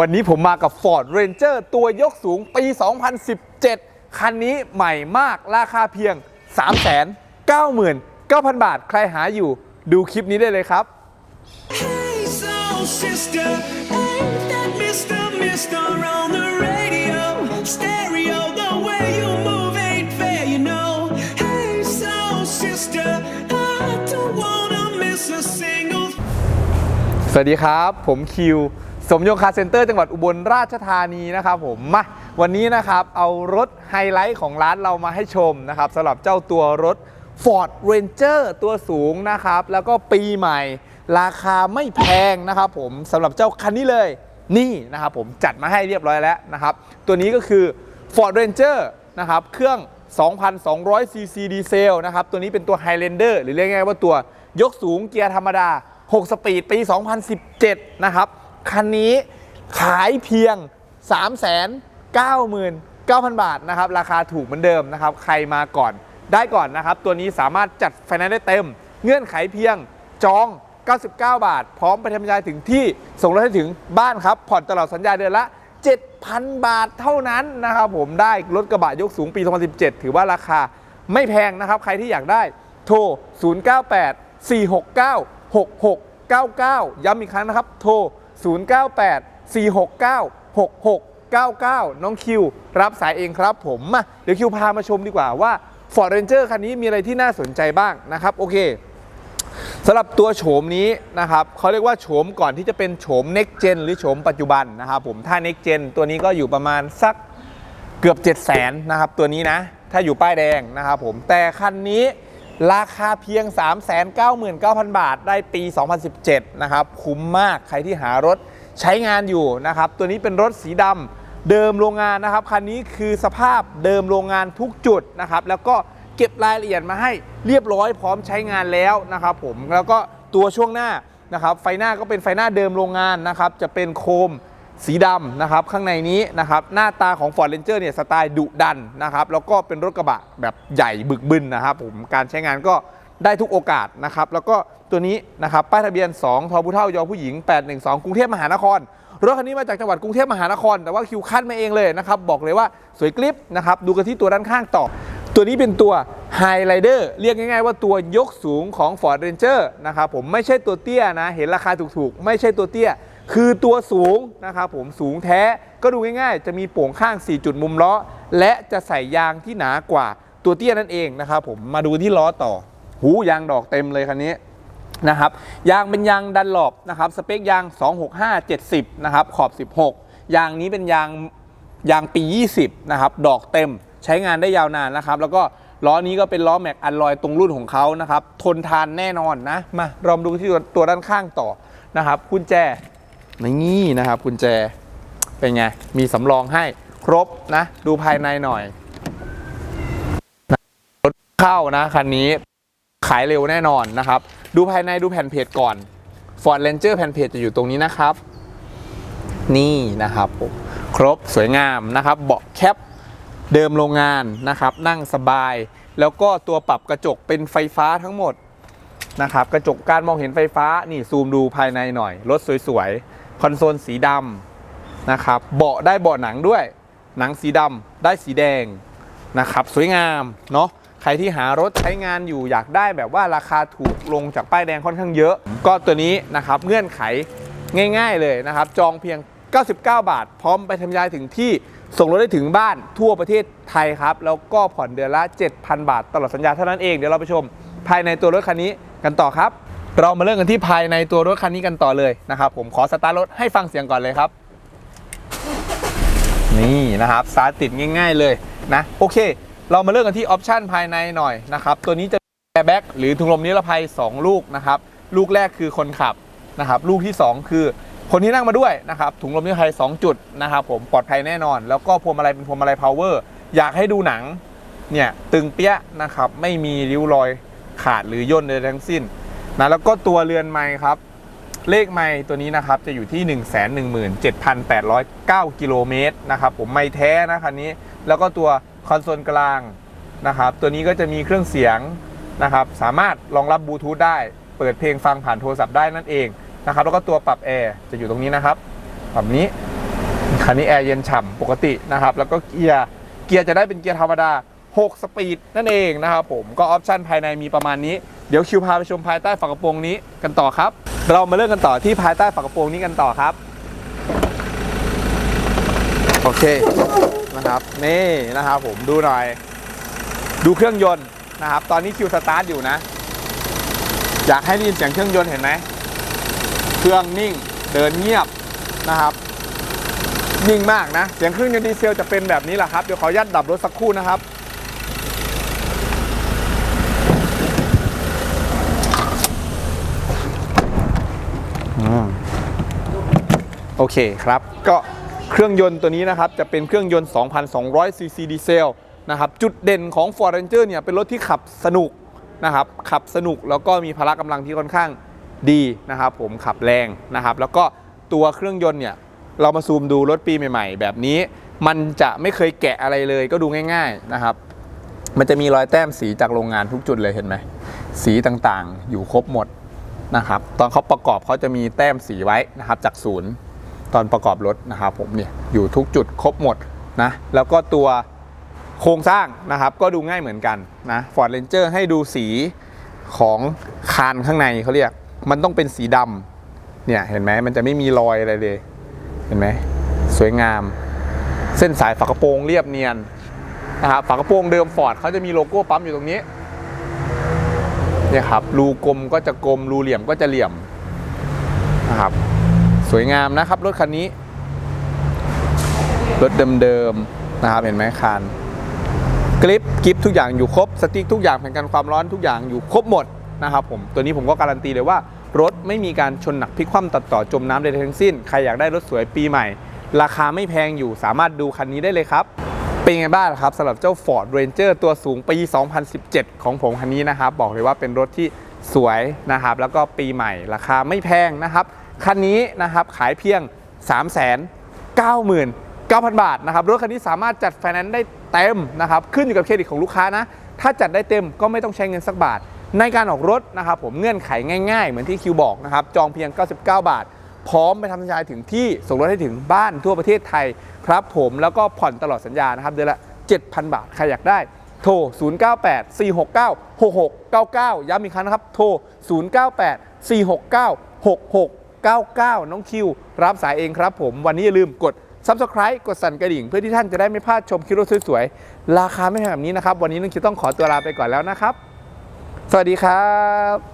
วันนี้ผมมากับ Ford Ranger ตัวยกสูงปี 2017 คันนี้ใหม่มากราคาเพียง 399,000 บาท ใครหาอยู่ดูคลิปนี้ได้เลยครับ Hey, soul sister, ain't that Mr. Mister on the radio? Stereo, the way you move ain't fair, you know. Hey, soul sister, I don't wanna miss a single สวัสดีครับ ผมคิว สมยงคาร์เซ็นเตอร์จังหวัดอุบลราชธานีนะครับผมมาวันนี้นะครับเอารถไฮไลท์ของร้านเรามาให้ชมนะครับสำหรับเจ้าตัวรถ Ford Ranger ตัวสูงนะครับ แล้วก็ปีใหม่ ราคาไม่แพงนะครับผมสำหรับเจ้าคันนี้เลยนี่นะครับผมจัดมาให้เรียบร้อยแล้วนะครับ ตัวนี้ก็คือ Ford Ranger นะครับเครื่อง 2,200ซีซีดีเซลนะครับตัวนี้เป็นตัว Highlander หรือเรียกง่ายว่าตัวยกสูงเกียร์ธรรมดา 6 สปีดปี 2017 นะครับ คันนี้ขายเพียง 399,000 บาทนะครับ ราคาถูกเหมือนเดิมนะครับ ใครมาก่อนได้ก่อนนะครับ ตัวนี้สามารถจัดไฟแนนซ์ได้เต็ม เงื่อนไขเพียงจอง 99 บาท พร้อมไปทำยายถึงที่ส่งรถให้ถึงบ้านครับ ผ่อนตลอดสัญญาเดือนละ 7,000 บาทเท่านั้นนะครับผมได้รถกระบะยกสูงปี 2017 ถือว่าราคาไม่แพงนะครับ ใครที่อยากได้โทร 098 469 6699 ย้ำอีกครั้งนะครับ โทร 098 469 6699 น้องคิว รับสายเองครับผมมาเดี๋ยวคิวพามาชมดีกว่าว่า Ford Ranger คันนี้มีอะไรที่น่าสนใจบ้างนะครับโอเคสำหรับตัวโฉมนี้นะครับเขาเรียกว่าโฉมก่อนที่จะเป็นโฉม next gen หรือโฉมปัจจุบันนะครับผมถ้า next gen ตัวนี้ก็อยู่ประมาณสักเกือบ 7 0 0 0 0นนะครับตัวนี้นะ ถ้าอยู่ป้ายแดงนะครับผมแต่คันนี้ ราคาเพียง 399,000 บาท ได้ปี 2017 นะครับ คุ้มมากใครที่หารถใช้งานอยู่นะครับ ตัวนี้เป็นรถสีดำเดิมโรงงานนะครับ คันนี้คือสภาพเดิมโรงงานทุกจุดนะครับ แล้วก็เก็บรายละเอียดมาให้เรียบร้อยพร้อมใช้งานแล้วนะครับผม แล้วก็ตัวช่วงหน้านะครับ ไฟหน้าก็เป็นไฟหน้าเดิมโรงงานนะครับ จะเป็นโคม สีดำนะครับข้างในนี้นะครับหน้าตาของ Ford Ranger เนี่ยสไตล์ดุดันนะครับแล้วก็เป็นรถกระบะแบบใหญ่บึกบึนนะครับผมการใช้งานก็ได้ทุกโอกาสนะครับแล้วก็ตัวนี้นะครับป้ายทะเบียน 2ทอผู้เท่ายอผู้หญิง 812 กรุงเทพมหานครรถคันนี้มาจากจังหวัดกรุงเทพมหานคร แต่ว่าคิวคัดมาเองเลยนะครับบอกเลยว่าสวยกลิปนะครับดูกันที่ตัวด้านข้างต่อ ตัวนี้เป็นตัว Highlander เรียกง่ายๆว่าตัวยกสูงของ Ford Ranger นะครับผมไม่ใช่ตัวเตี้ยนะเห็นราคาถูกๆ ไม่ใช่ตัวเตี้ย คือตัวสูงนะครับผมสูงแท้ก็ดูง่ายๆ จะมีโป่งข้าง 4 จุดมุมล้อ และจะใส่ยางที่หนากว่าตัวเตี้ยนั่นเองนะครับผมมาดูที่ล้อต่อ หูยางดอกเต็มเลยคันนี้นะครับยางเป็นยางดันหลบนะครับสเปคยาง 265 70 นะครับขอบ 16 ยางนี้เป็นยางยางปี 20 นะครับ ดอกเต็มใช้งานได้ยาวนานนะครับ แล้วก็ล้อนี้ก็เป็นล้อแม็กอันลอยตรงรุ่นของเขานะครับ ทนทานแน่นอนนะ มาเรามาดูที่ตัวตัวด้านข้างต่อนะครับกุญแจ นี่นะครับกุญแจเป็นไง มีสำรองให้ครบนะ ดูภายในหน่อยรถเข้านะคันนี้ขายเร็วแน่นอนนะครับ ดูภายในดูแผ่นเพจก่อน Ford Ranger แผ่นเพจจะอยู่ตรงนี้นะครับ นี่นะครับ ครบสวยงามนะครับ เบาะแคปเดิมโรงงานนะครับ นั่งสบาย แล้วก็ตัวปรับกระจกเป็นไฟฟ้าทั้งหมดนะครับ กระจกการมองเห็นไฟฟ้านี่ซูมดูภายในหน่อย รถสวยๆ คอนโซลสีดำนะครับ เบาะได้เบาะหนังด้วย หนังสีดำได้สีแดงนะครับ สวยงามเนาะใครที่หารถใช้งานอยู่อยากได้แบบว่าราคาถูกลงจากป้ายแดงค่อนข้างเยอะ ก็ตัวนี้นะครับเงื่อนไขง่าย ๆ เลยนะครับ จองเพียง 99 บาท พร้อมไปทำยายถึงที่ส่งรถได้ถึงบ้านทั่วประเทศไทยครับ แล้วก็ผ่อนเดือนละ 7,000 บาท ตลอดสัญญาเท่านั้นเอง เดี๋ยวเราไปชม ภายในตัวรถคันนี้กันต่อครับ เรามาเริ่มกันที่ภายในตัวรถคันนี้กันต่อเลยนะครับ ผมขอสตาร์ทรถให้ฟังเสียงก่อนเลยครับ นี่นะครับสตาร์ทติดง่าย ๆเลยนะโอเค เรามาเริ่มกันที่ออปชันภายในหน่อยนะครับ ตัวนี้จะแอร์แบ็กหรือถุงลมนิรภัย 2 ลูกนะครับ ลูกแรกคือคนขับนะครับ ลูกที่ 2 คือคนที่นั่งมาด้วยนะครับถุงลมนิรภัย 2 จุดนะครับผมปลอดภัยแน่นอน แล้วก็พวงมาลัยเป็นพวงมาลัยพาวเวอร์อยากให้ดูหนังเนี่ยตึงเปี้ยะนะครับไม่มีริ้วรอยขาดหรือย่นใดทั้งสิ้น นะแล้วก็ตัวเรือนไม้ครับ เลขไม่ตัวนี้นะครับจะอยู่ที่ 1 1 7 8 0 9 กิโลเมตรนะครับผมไม่แท้นะคันนี้ แล้วก็ตัวคอนโซลกลางนะครับตัวนี้ก็จะมีเครื่องเสียงนะครับสามารถรองรับบลูทูธได้ เปิดเพลงฟังผ่านโทรศัพท์ได้นั่นเองนะครับแล้วก็ตัวปรับแอร์จะอยู่ตรงนี้นะครับปรับนี้คันนี้แอร์เย็นฉ่ำปกตินะครับแล้วก็เกียร์เกียร์จะได้เป็นเกียร์ธรรมดา 6 สปีดนั่นเองนะครับผมก็ออปชันภายในมีประมาณนี้ เดี๋ยวคิวพาไปชมภายใต้ฝากระโปรงนี้กันต่อครับ เรามาเริ่มกันต่อที่ภายใต้ฝากระโปรงนี้กันต่อครับ โอเคนะครับนี่นะครับผมดูหน่อย ดูเครื่องยนต์นะครับ ตอนนี้คิวสตาร์ทอยู่นะ อยากให้ได้ยินเสียงเครื่องยนต์เห็นไหมเครื่องนิ่งเดินเงียบนะครับนิ่งมากนะ เสียงเครื่องยนต์ดีเซลจะเป็นแบบนี้แหละครับเดี๋ยวขออนุญาตดับรถสักครู่นะครับ โอเคครับ ก็เครื่องยนต์ตัวนี้นะครับ จะเป็นเครื่องยนต์ 2,200 ซีซีดีเซลนะครับ จุดเด่นของ Ford Ranger เนี่ยเป็นรถที่ขับสนุกนะครับ ขับสนุกแล้วก็มีพละกำลังที่ค่อนข้างดีนะครับ ผมขับแรงนะครับ แล้วก็ตัวเครื่องยนต์เนี่ยเรามาซูมดูรถปีใหม่ ๆ แบบนี้ มันจะไม่เคยแกะอะไรเลยก็ดูง่าย ๆนะครับ มันจะมีรอยแต้มสีจากโรงงานทุกจุดเลยเห็นไหมสีต่างๆ อยู่ครบหมด นะครับ ตอนเขาประกอบเขาจะมีแต้มสีไว้นะครับ จากศูนย์ตอนประกอบรถนะครับผมเนี่ยอยู่ทุกจุดครบหมดนะแล้วก็ตัวโครงสร้างนะครับก็ดูง่ายเหมือนกันนะ Ford Ranger ให้ดูสีของคานข้างในเขาเรียก มันต้องเป็นสีดำเนี่ยเห็นไหมมันจะไม่มีรอยอะไรเลย เห็นไหมสวยงาม เส้นสายฝากระโปรงเรียบเนียนนะครับฝากระโปรงเดิมฟอร์ดเขาจะมีโลโก้ปั๊มอยู่ตรงนี้ เนี่ยครับรูกลมก็จะกลมรูเหลี่ยมก็จะเหลี่ยมนะครับสวยงามนะครับรถคันนี้ รถเดิมๆนะครับเห็นไหมคานกริปกิฟทุกอย่างอยู่ครบสติ๊กทุกอย่างแผ่นกันความร้อนทุกอย่างอยู่ครบหมดนะครับผมตัวนี้ผมก็การันตีเลยว่ารถไม่มีการชนหนักพลิกคว่ำตัดต่อจมน้ำใดทั้งสิ้น ใครอยากได้รถสวยปีใหม่ ราคาไม่แพงอยู่สามารถดูคันนี้ได้เลยครับ เป็นไงบ้างครับสำหรับเจ้า Ford Ranger ตัวสูงปี 2017 ของผมคันนี้นะครับ บอกเลยว่าเป็นรถที่สวยนะครับ แล้วก็ปีใหม่ราคาไม่แพงนะครับ คันนี้นะครับขายเพียง 399,000 บาทนะครับ รถคันนี้สามารถจัดไฟแนนซ์ได้เต็มนะครับ ขึ้นอยู่กับเครดิตของลูกค้านะ ถ้าจัดได้เต็มก็ไม่ต้องใช้เงินสักบาท ในการออกรถนะครับผมเงื่อนไขง่ายๆ เหมือนที่คิวบอกนะครับ จองเพียง 99 บาท พร้อมไปทำสัญญาถึงที่ส่งรถให้ถึงบ้านทั่วประเทศไทยครับผมแล้วก็ผ่อนตลอดสัญญานะครับเดือนละ 7,000 บาท ใครอยากได้โทร 098 469 6699 ย้ำอีกครั้งนะครับ โทร 098 469 6699 น้องคิว รับสายเองครับผม วันนี้อย่าลืมกด Subscribe กดสั่นกระดิ่ง เพื่อที่ท่านจะได้ไม่พลาดชมคลิปรถสวยๆ ราคาไม่แพงแบบนี้นะครับ วันนี้น้องคิวต้องขอตัวลาไปก่อนแล้วนะครับ สวัสดีครับ